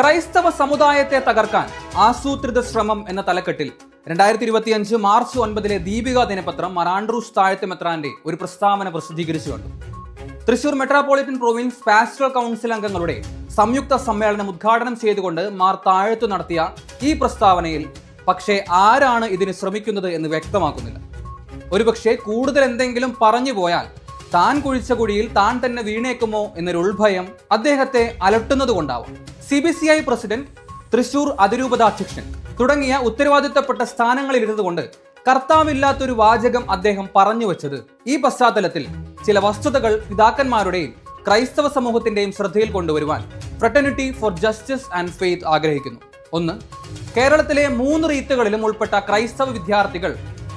ക്രൈസ്തവ സമുദായത്തെ തകർക്കാൻ ആസൂത്രിത ശ്രമം എന്ന തലക്കെട്ടിൽ രണ്ടായിരത്തി ഇരുപത്തിയഞ്ച് മാർച്ച് ഒൻപതിലെ ദീപിക ദിനപത്രം മറാൻഡ്രൂസ് താഴത്തെ മെത്രാന്റെ ഒരു പ്രസ്താവന പ്രസിദ്ധീകരിച്ചുകൊണ്ട് Thrissur metropolitan province pastoral council അംഗങ്ങളുടെ സംയുക്ത സമ്മേളനം ഉദ്ഘാടനം ചെയ്തുകൊണ്ട് മാർ താഴത്തു നടത്തിയ ഈ പ്രസ്താവനയിൽ പക്ഷേ ആരാണ് ഇതിന് ശ്രമിക്കുന്നത് എന്ന് വ്യക്തമാക്കുന്നില്ല. ഒരുപക്ഷെ കൂടുതൽ എന്തെങ്കിലും പറഞ്ഞു പോയാൽ താൻ കുഴിച്ച കുഴിയിൽ താൻ തന്നെ വീണേക്കുമോ എന്നൊരു ഉൾഭയം അദ്ദേഹത്തെ അലട്ടുന്നത് കൊണ്ടാവാം C B C I president Thrissur അതിരൂപത അധ്യക്ഷൻ തുടങ്ങിയ ഉത്തരവാദിത്തപ്പെട്ട സ്ഥാനങ്ങളിലിരുന്നുകൊണ്ട് കർത്താവില്ലാത്തൊരു വാചകം അദ്ദേഹം പറഞ്ഞു വെച്ചത് ഈ പശ്ചാത്തലത്തിൽ ചില വസ്തുതകൾ പിതാക്കന്മാരുടെയും ക്രൈസ്തവ സമൂഹത്തിന്റെയും ശ്രദ്ധയിൽ കൊണ്ടുവരുവാൻ fraternity for justice and faith ആഗ്രഹിക്കുന്നു. ഒന്ന് കേരളത്തിലെ മൂന്ന് റീത്തുകളിലും ഉൾപ്പെട്ട ക്രൈസ്തവ വിദ്യാർത്ഥികൾ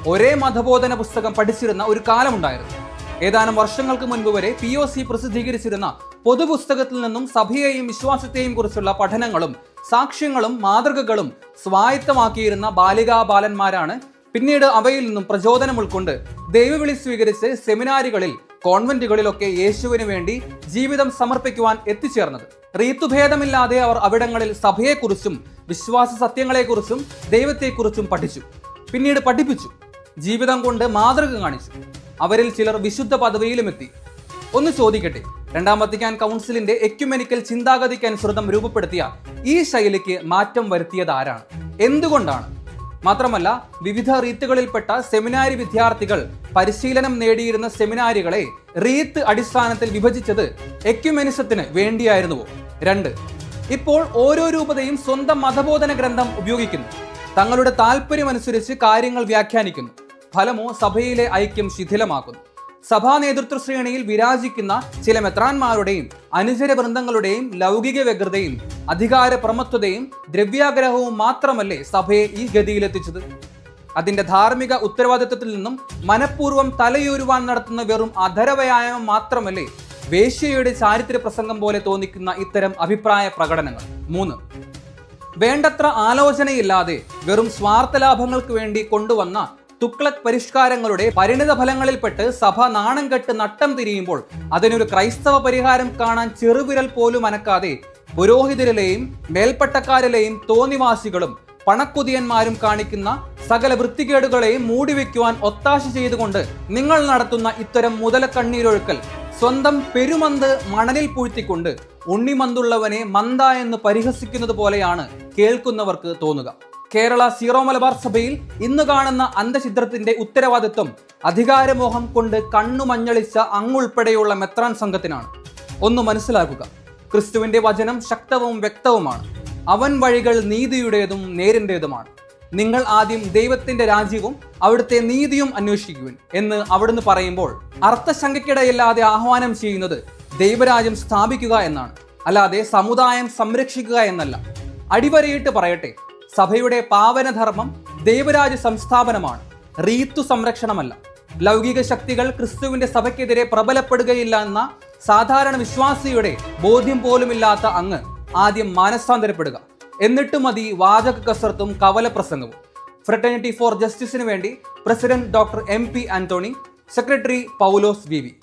ഒരേ മതബോധന പുസ്തകം പഠിച്ചിരുന്ന ഒരു കാലമുണ്ടായിരുന്നു. ഏതാനും വർഷങ്ങൾക്ക് മുൻപ് വരെ പി ഒ സി പ്രസിദ്ധീകരിച്ചിരുന്ന പൊതുപുസ്തകത്തിൽ നിന്നും സഭയെയും വിശ്വാസത്തെയും കുറിച്ചുള്ള പഠനങ്ങളും സാക്ഷ്യങ്ങളും മാതൃകകളും സ്വായത്തമാക്കിയിരുന്ന ബാലികാ ബാലന്മാരാണ് പിന്നീട് അവയിൽ നിന്നും പ്രചോദനം ഉൾക്കൊണ്ട് ദൈവവിളി സ്വീകരിച്ച് സെമിനാരുകളിൽ കോൺവെന്റുകളിലൊക്കെ യേശുവിന് വേണ്ടി ജീവിതം സമർപ്പിക്കുവാൻ എത്തിച്ചേർന്നത്. റീത്തുഭേദമില്ലാതെ അവർ അവിടങ്ങളിൽ സഭയെക്കുറിച്ചും വിശ്വാസ സത്യങ്ങളെക്കുറിച്ചും ദൈവത്തെക്കുറിച്ചും പഠിച്ചു. പിന്നീട് പഠിപ്പിച്ചു. ജീവിതം കൊണ്ട് മാതൃക കാണിച്ചു. അവരിൽ ചിലർ വിശുദ്ധ പദവിയിലുമെത്തി. ഒന്ന് ചോദിക്കട്ടെ. രണ്ടാം വത്തിക്കാൻ കൗൺസിലിന്റെ എക്യുമെനിക്കൽ ചിന്താഗതിക്ക് അനുസൃതം രൂപപ്പെടുത്തിയ ഈ ശൈലിക്ക് മാറ്റം വരുത്തിയത് ആരാണ്? എന്തുകൊണ്ടാണ്? മാത്രമല്ല വിവിധ റീത്തുകളിൽപ്പെട്ട സെമിനാരി വിദ്യാർത്ഥികൾ പരിശീലനം നേടിയിരുന്ന സെമിനാരികളെ റീത്ത് അടിസ്ഥാനത്തിൽ വിഭജിച്ചത് എക്യുമെനിസത്തിന് വേണ്ടിയായിരുന്നുവോ രണ്ട് ഇപ്പോൾ ഓരോ രൂപതയും സ്വന്തം മതബോധന ഗ്രന്ഥം ഉപയോഗിക്കുന്നു. തങ്ങളുടെ താല്പര്യമനുസരിച്ച് കാര്യങ്ങൾ വ്യാഖ്യാനിക്കുന്നു. ഫലമോ സഭയിലെ ഐക്യം ശിഥിലമാക്കുന്നു. സഭാ നേതൃത്വ ശ്രേണിയിൽ വിരാജിക്കുന്ന ചില മെത്രാന്മാരുടെയും അനുചര വൃന്ദങ്ങളുടെയും ലൗകിക വ്യഗ്രതയും അധികാര പ്രമത്വതയും ദ്രവ്യാഗ്രഹവും മാത്രമല്ലേ സഭയെ ഈ ഗതിയിലെത്തിച്ചത്? അതിന്റെ ധാർമ്മിക ഉത്തരവാദിത്വത്തിൽ നിന്നും മനഃപൂർവം തലയൂരുവാൻ നടത്തുന്ന വെറും അധരവ്യായാമം മാത്രമല്ലേ വേശ്യയുടെ ചാരിത്ര പ്രസംഗം പോലെ തോന്നിക്കുന്ന ഇത്തരം അഭിപ്രായ പ്രകടനങ്ങൾ? മൂന്ന്. വേണ്ടത്ര ആലോചനയില്ലാതെ വെറും സ്വാർത്ഥ ലാഭങ്ങൾക്ക് വേണ്ടി കൊണ്ടുവന്ന തുക്ലക് പരിഷ്കാരങ്ങളുടെ പരിണിത ഫലങ്ങളിൽപ്പെട്ട് സഭ നാണം കെട്ട് നട്ടം തിരിയുമ്പോൾ അതിനൊരു ക്രൈസ്തവ പരിഹാരം കാണാൻ ചെറുവിരൽ പോലും അനക്കാതെ പുരോഹിതരിലെയും മേൽപ്പട്ടക്കാരിലെയും തോന്നിവാസികളും പണക്കുതിയന്മാരും കാണിക്കുന്ന സകല വൃത്തികേടുകളെയും മൂടിവെക്കുവാൻ ഒത്താശ ചെയ്തുകൊണ്ട് നിങ്ങൾ നടത്തുന്ന ഇത്തരം മുതലക്കണ്ണീരൊഴുക്കൽ സ്വന്തം പെരുമന്ത് മണലിൽ പൂഴ്ത്തിക്കൊണ്ട് ഉണ്ണിമന്തുള്ളവനെ മന്ത എന്ന് പരിഹസിക്കുന്നത് പോലെയാണ് കേൾക്കുന്നവർക്ക് തോന്നുക. കേരള സീറോ മലബാർ സഭയിൽ ഇന്ന് കാണുന്ന അന്ധചിത്രത്തിന്റെ ഉത്തരവാദിത്വം അധികാരമോഹം കൊണ്ട് കണ്ണു മഞ്ഞളിച്ച അങ്ങുൾപ്പെടെയുള്ള മെത്രാൻ സംഘത്തിനാണ്. ഒന്ന് മനസ്സിലാക്കുക. ക്രിസ്തുവിന്റെ വചനം ശക്തവും വ്യക്തവുമാണ്. അവൻ വഴികൾ നീതിയുടേതും നേരിന്റെതുമാണ്. നിങ്ങൾ ആദ്യം ദൈവത്തിന്റെ രാജ്യവും അവിടുത്തെ നീതിയും അന്വേഷിക്കുവിൻ എന്ന് അവിടുന്ന് പറയുമ്പോൾ അർത്ഥശങ്കയ്ക്കിടയില്ലാതെ ആഹ്വാനം ചെയ്യുന്നത് ദൈവരാജ്യം സ്ഥാപിക്കുക എന്നാണ്. അല്ലാതെ സമുദായം സംരക്ഷിക്കുക എന്നല്ല. അടിവരയിട്ട് പറയട്ടെ. സഭയുടെ പാവനധർമ്മം ദൈവരാജ്യ സംസ്ഥാപനമാണ്. റീത്തു സംരക്ഷണമല്ല. ലൗകിക ശക്തികൾ ക്രിസ്തുവിന്റെ സഭയ്ക്കെതിരെ പ്രബലപ്പെടുകയില്ല എന്ന സാധാരണ വിശ്വാസിയുടെ ബോധ്യം പോലുമില്ലാത്ത അങ്ങ് ആദ്യം മാനസാന്തരപ്പെടുക. എന്നിട്ട് മതി വാചക കസർത്തും കവല പ്രസംഗവും ഫ്രട്ടേണിറ്റി ഫോർ ജസ്റ്റിസിന് വേണ്ടി president doctor M P Antony secretary Paulose V.